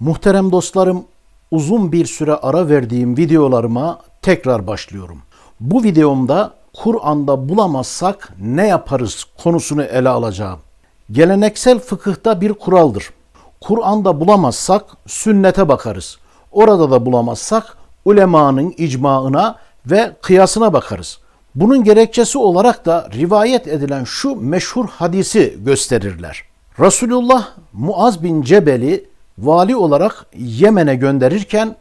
Muhterem dostlarım, uzun bir süre ara verdiğim videolarıma tekrar başlıyorum. Bu videomda Kur'an'da bulamazsak ne yaparız konusunu ele alacağım. Geleneksel fıkıhta bir kuraldır. Kur'an'da bulamazsak sünnete bakarız. Orada da bulamazsak ulemanın icmaına ve kıyasına bakarız. Bunun gerekçesi olarak da rivayet edilen şu meşhur hadisi gösterirler. Resulullah Muaz bin Cebel'i vali olarak Yemen'e gönderirken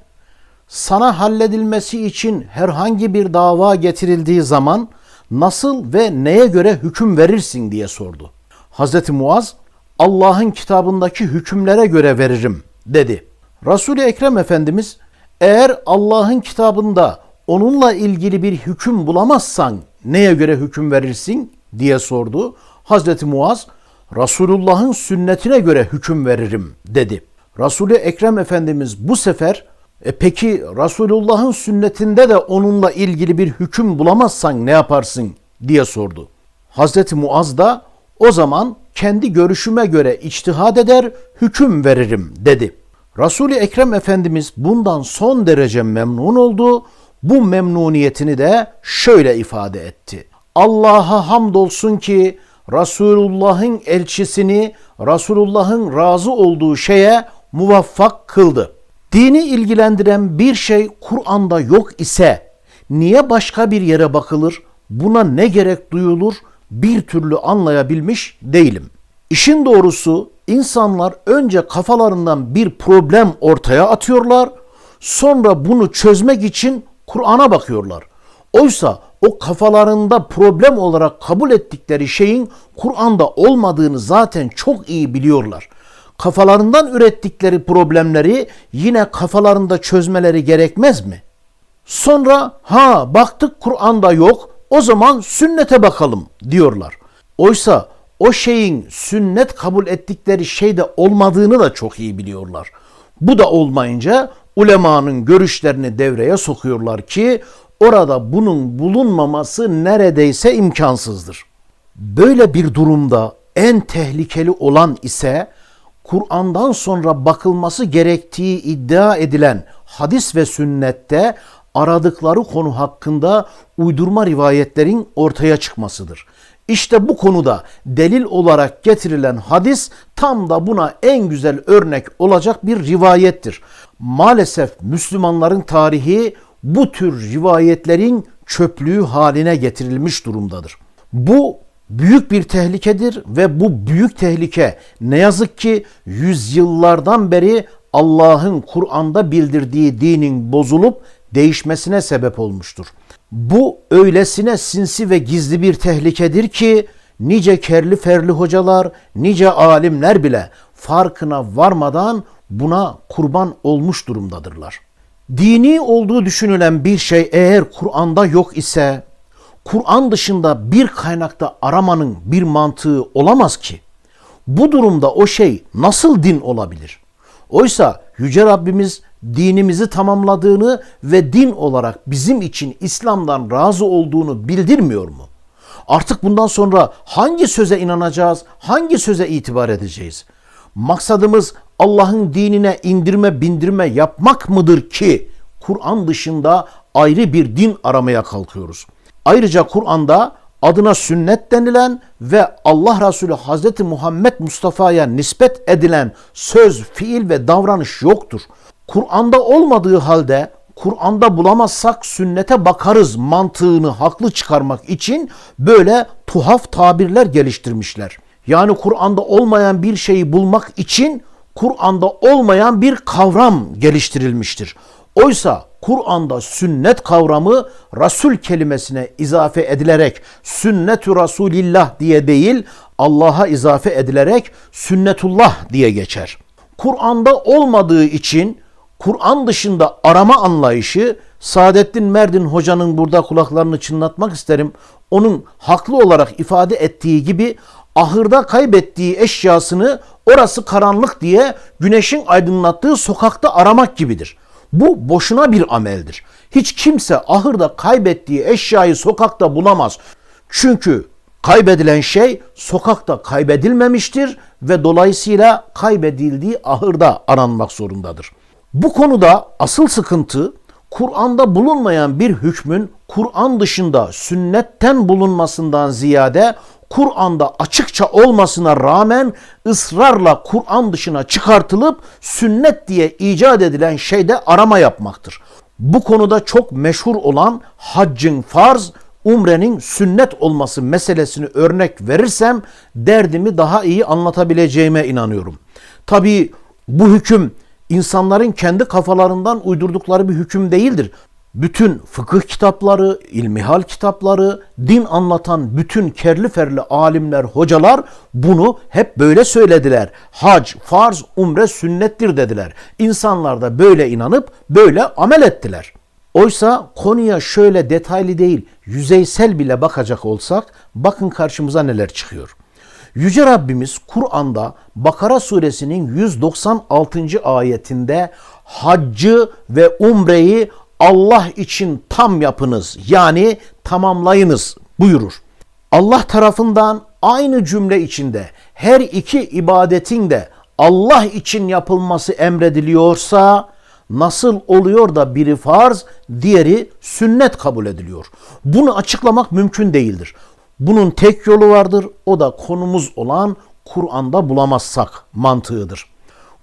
sana halledilmesi için herhangi bir dava getirildiği zaman nasıl ve neye göre hüküm verirsin diye sordu. Hazreti Muaz Allah'ın kitabındaki hükümlere göre veririm dedi. Resul-i Ekrem Efendimiz eğer Allah'ın kitabında onunla ilgili bir hüküm bulamazsan neye göre hüküm verirsin diye sordu. Hazreti Muaz Resulullah'ın sünnetine göre hüküm veririm dedi. Resul-i Ekrem Efendimiz bu sefer e peki Resulullah'ın sünnetinde de onunla ilgili bir hüküm bulamazsan ne yaparsın diye sordu. Hazreti Muaz da o zaman kendi görüşüme göre içtihad eder, hüküm veririm dedi. Resul-i Ekrem Efendimiz bundan son derece memnun oldu. Bu memnuniyetini de şöyle ifade etti. Allah'a hamdolsun ki Resulullah'ın elçisini Resulullah'ın razı olduğu şeye muvaffak kıldı. Dini ilgilendiren bir şey Kur'an'da yok ise niye başka bir yere bakılır? Buna ne gerek duyulur? Bir türlü anlayabilmiş değilim. İşin doğrusu insanlar önce kafalarından bir problem ortaya atıyorlar, sonra bunu çözmek için Kur'an'a bakıyorlar. Oysa o kafalarında problem olarak kabul ettikleri şeyin Kur'an'da olmadığını zaten çok iyi biliyorlar. Kafalarından ürettikleri problemleri yine kafalarında çözmeleri gerekmez mi? Sonra ha baktık Kur'an'da yok o zaman sünnete bakalım diyorlar. Oysa o şeyin sünnet kabul ettikleri şeyde olmadığını da çok iyi biliyorlar. Bu da olmayınca ulemanın görüşlerini devreye sokuyorlar ki orada bunun bulunmaması neredeyse imkansızdır. Böyle bir durumda en tehlikeli olan ise Kur'an'dan sonra bakılması gerektiği iddia edilen hadis ve sünnette aradıkları konu hakkında uydurma rivayetlerin ortaya çıkmasıdır. İşte bu konuda delil olarak getirilen hadis tam da buna en güzel örnek olacak bir rivayettir. Maalesef Müslümanların tarihi bu tür rivayetlerin çöplüğü haline getirilmiş durumdadır. Bu büyük bir tehlikedir ve bu büyük tehlike ne yazık ki yüzyıllardan beri Allah'ın Kur'an'da bildirdiği dinin bozulup değişmesine sebep olmuştur. Bu öylesine sinsi ve gizli bir tehlikedir ki nice kerli ferli hocalar, nice alimler bile farkına varmadan buna kurban olmuş durumdadırlar. Dini olduğu düşünülen bir şey eğer Kur'an'da yok ise Kur'an dışında bir kaynakta aramanın bir mantığı olamaz ki. Bu durumda o şey nasıl din olabilir? Oysa Yüce Rabbimiz dinimizi tamamladığını ve din olarak bizim için İslam'dan razı olduğunu bildirmiyor mu? Artık bundan sonra hangi söze inanacağız, hangi söze itibar edeceğiz? Maksadımız Allah'ın dinine indirme bindirme yapmak mıdır ki Kur'an dışında ayrı bir din aramaya kalkıyoruz? Ayrıca Kur'an'da adına sünnet denilen ve Allah Resulü Hazreti Muhammed Mustafa'ya nispet edilen söz, fiil ve davranış yoktur. Kur'an'da olmadığı halde Kur'an'da bulamazsak sünnete bakarız mantığını haklı çıkarmak için böyle tuhaf tabirler geliştirmişler. Yani Kur'an'da olmayan bir şeyi bulmak için Kur'an'da olmayan bir kavram geliştirilmiştir. Oysa Kur'an'da sünnet kavramı Rasul kelimesine izafe edilerek sünnetü Rasulillah diye değil Allah'a izafe edilerek sünnetullah diye geçer. Kur'an'da olmadığı için Kur'an dışında arama anlayışı Saadettin Merdin hocanın burada kulaklarını çınlatmak isterim. Onun haklı olarak ifade ettiği gibi ahırda kaybettiği eşyasını orası karanlık diye güneşin aydınlattığı sokakta aramak gibidir. Bu boşuna bir ameldir. Hiç kimse ahırda kaybettiği eşyayı sokakta bulamaz. Çünkü Kaybedilen şey sokakta kaybedilmemiştir ve dolayısıyla kaybedildiği ahırda aranmak zorundadır. Bu konuda asıl sıkıntı Kur'an'da bulunmayan bir hükmün Kur'an dışında sünnetten bulunmasından ziyade Kur'an'da açıkça olmasına rağmen ısrarla Kur'an dışına çıkartılıp sünnet diye icat edilen şeyde arama yapmaktır. Bu konuda çok meşhur olan haccın farz, umrenin sünnet olması meselesini örnek verirsem derdimi daha iyi anlatabileceğime inanıyorum. Tabii bu hüküm insanların kendi kafalarından uydurdukları bir hüküm değildir. Bütün fıkıh kitapları, ilmihal kitapları, din anlatan bütün kerli ferli alimler, hocalar bunu hep böyle söylediler. Hac, farz, umre sünnettir dediler. İnsanlar da böyle inanıp böyle amel ettiler. Oysa konuya şöyle detaylı değil, yüzeysel bile bakacak olsak bakın karşımıza neler çıkıyor. Yüce Rabbimiz Kur'an'da Bakara suresinin 196. ayetinde haccı ve umreyi Allah için tam yapınız yani tamamlayınız buyurur. Allah tarafından aynı cümle içinde her iki ibadetin de Allah için yapılması emrediliyorsa nasıl oluyor da biri farz, diğeri sünnet kabul ediliyor? Bunu açıklamak mümkün değildir. Bunun tek yolu vardır. O da konumuz olan Kur'an'da bulamazsak mantığıdır.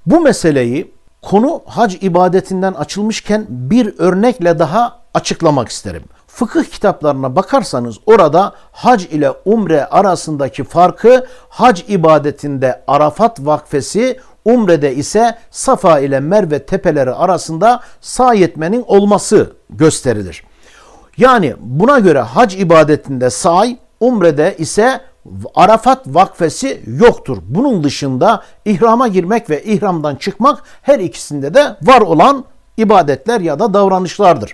Bu meseleyi konu hac ibadetinden açılmışken bir örnekle daha açıklamak isterim. Fıkıh kitaplarına bakarsanız orada hac ile umre arasındaki farkı hac ibadetinde Arafat vakfesi, umrede ise Safa ile Merve tepeleri arasında sağ etmenin olması gösterilir. Yani buna göre hac ibadetinde say, umrede ise Arafat vakfesi yoktur. Bunun dışında ihrama girmek ve ihramdan çıkmak her ikisinde de var olan ibadetler ya da davranışlardır.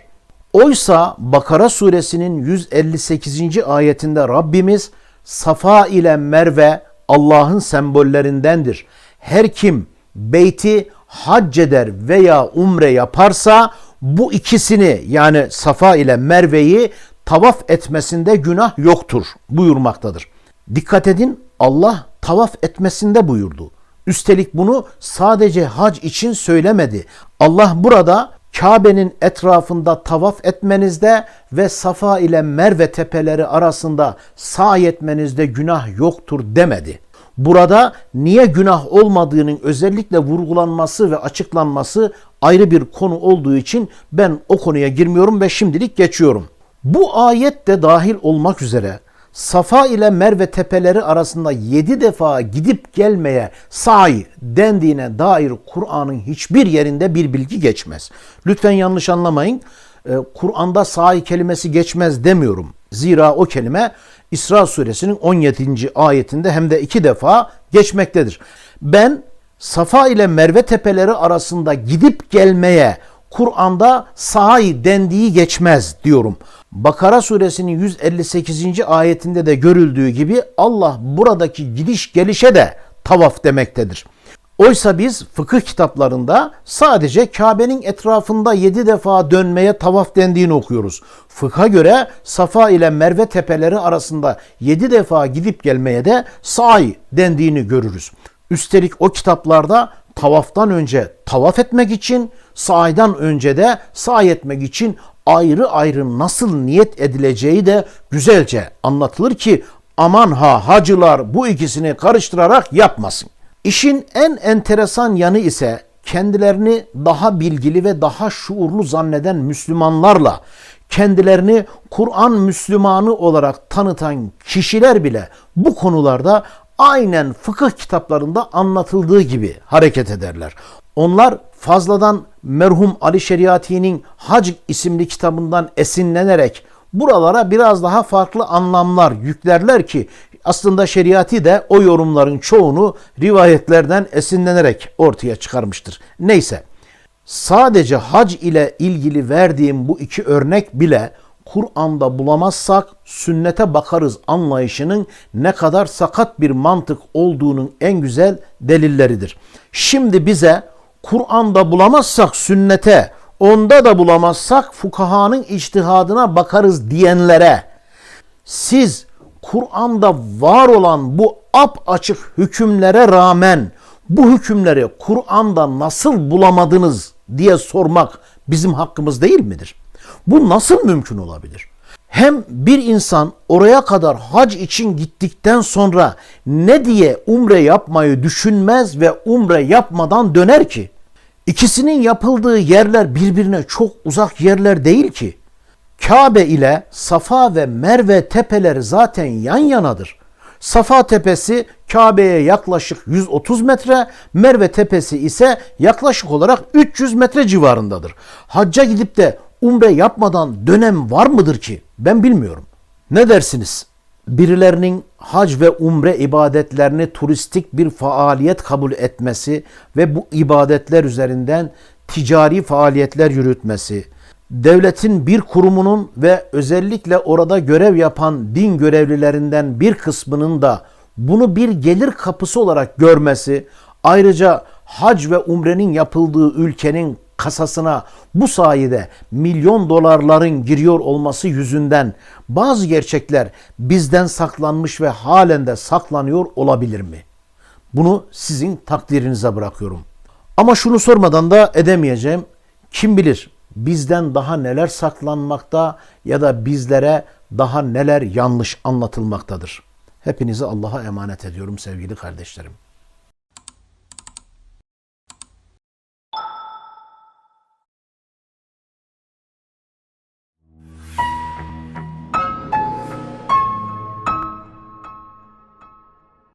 Oysa Bakara suresinin 158. ayetinde Rabbimiz Safa ile Merve Allah'ın sembollerindendir. Her kim beyti hac eder veya umre yaparsa bu ikisini yani Safa ile Merve'yi tavaf etmesinde günah yoktur buyurmaktadır. Dikkat edin Allah tavaf etmesinde buyurdu. Üstelik bunu sadece hac için söylemedi. Allah burada Kabe'nin etrafında tavaf etmenizde ve Safa ile Merve tepeleri arasında sağ etmenizde günah yoktur demedi. Burada niye günah olmadığının özellikle vurgulanması ve açıklanması ayrı bir konu olduğu için ben o konuya girmiyorum ve şimdilik geçiyorum. Bu ayet de dahil olmak üzere Safa ile Merve tepeleri arasında yedi defa gidip gelmeye say dendiğine dair Kur'an'ın hiçbir yerinde bir bilgi geçmez. Lütfen yanlış anlamayın. Ee, Kur'an'da sahi kelimesi geçmez demiyorum. Zira o kelime İsra suresinin 17. ayetinde hem de iki defa geçmektedir. Ben Safa ile Merve tepeleri arasında gidip gelmeye Kur'an'da sahi dendiği geçmez diyorum. Bakara suresinin 158. ayetinde de görüldüğü gibi Allah buradaki gidiş gelişe de tavaf demektedir. Oysa biz fıkıh kitaplarında sadece Kabe'nin etrafında yedi defa dönmeye tavaf dendiğini okuyoruz. Fıkha göre Safa ile Merve tepeleri arasında yedi defa gidip gelmeye de sa'i dendiğini görürüz. Üstelik o kitaplarda tavaftan önce tavaf etmek için, sa'iden önce de sa'i etmek için ayrı ayrı nasıl niyet edileceği de güzelce anlatılır ki aman ha hacılar bu ikisini karıştırarak yapmasın. İşin en enteresan yanı ise kendilerini daha bilgili ve daha şuurlu zanneden Müslümanlarla kendilerini Kur'an Müslümanı olarak tanıtan kişiler bile bu konularda aynen fıkıh kitaplarında anlatıldığı gibi hareket ederler. Onlar fazladan merhum Ali Şeriati'nin Hac isimli kitabından esinlenerek buralara biraz daha farklı anlamlar yüklerler ki aslında şeriatı de o yorumların çoğunu rivayetlerden esinlenerek ortaya çıkarmıştır. Neyse sadece hac ile ilgili verdiğim bu iki örnek bile Kur'an'da bulamazsak sünnete bakarız anlayışının ne kadar sakat bir mantık olduğunun en güzel delilleridir. Şimdi bize Kur'an'da bulamazsak sünnete, onda da bulamazsak fukahanın içtihadına bakarız diyenlere siz Kur'an'da var olan bu ap açık hükümlere rağmen bu hükümleri Kur'an'da nasıl bulamadınız diye sormak bizim hakkımız değil midir? Bu nasıl mümkün olabilir? Hem bir insan oraya kadar hac için gittikten sonra ne diye umre yapmayı düşünmez ve umre yapmadan döner ki? İkisinin yapıldığı yerler birbirine çok uzak yerler değil ki. Kabe ile Safa ve Merve tepeleri zaten yan yanadır. Safa tepesi Kabe'ye yaklaşık 130 metre, Merve tepesi ise yaklaşık olarak 300 metre civarındadır. Hacca gidip de umre yapmadan dönem var mıdır ki? Ben bilmiyorum. Ne dersiniz? Birilerinin hac ve umre ibadetlerini turistik bir faaliyet kabul etmesi ve bu ibadetler üzerinden ticari faaliyetler yürütmesi, devletin bir kurumunun ve özellikle orada görev yapan din görevlilerinden bir kısmının da bunu bir gelir kapısı olarak görmesi, ayrıca hac ve umrenin yapıldığı ülkenin kasasına bu sayede milyon dolarların giriyor olması yüzünden bazı gerçekler bizden saklanmış ve halen de saklanıyor olabilir mi? Bunu sizin takdirinize bırakıyorum. Ama şunu sormadan da edemeyeceğim. Kim bilir bizden daha neler saklanmakta ya da bizlere daha neler yanlış anlatılmaktadır. Hepinizi Allah'a emanet ediyorum sevgili kardeşlerim.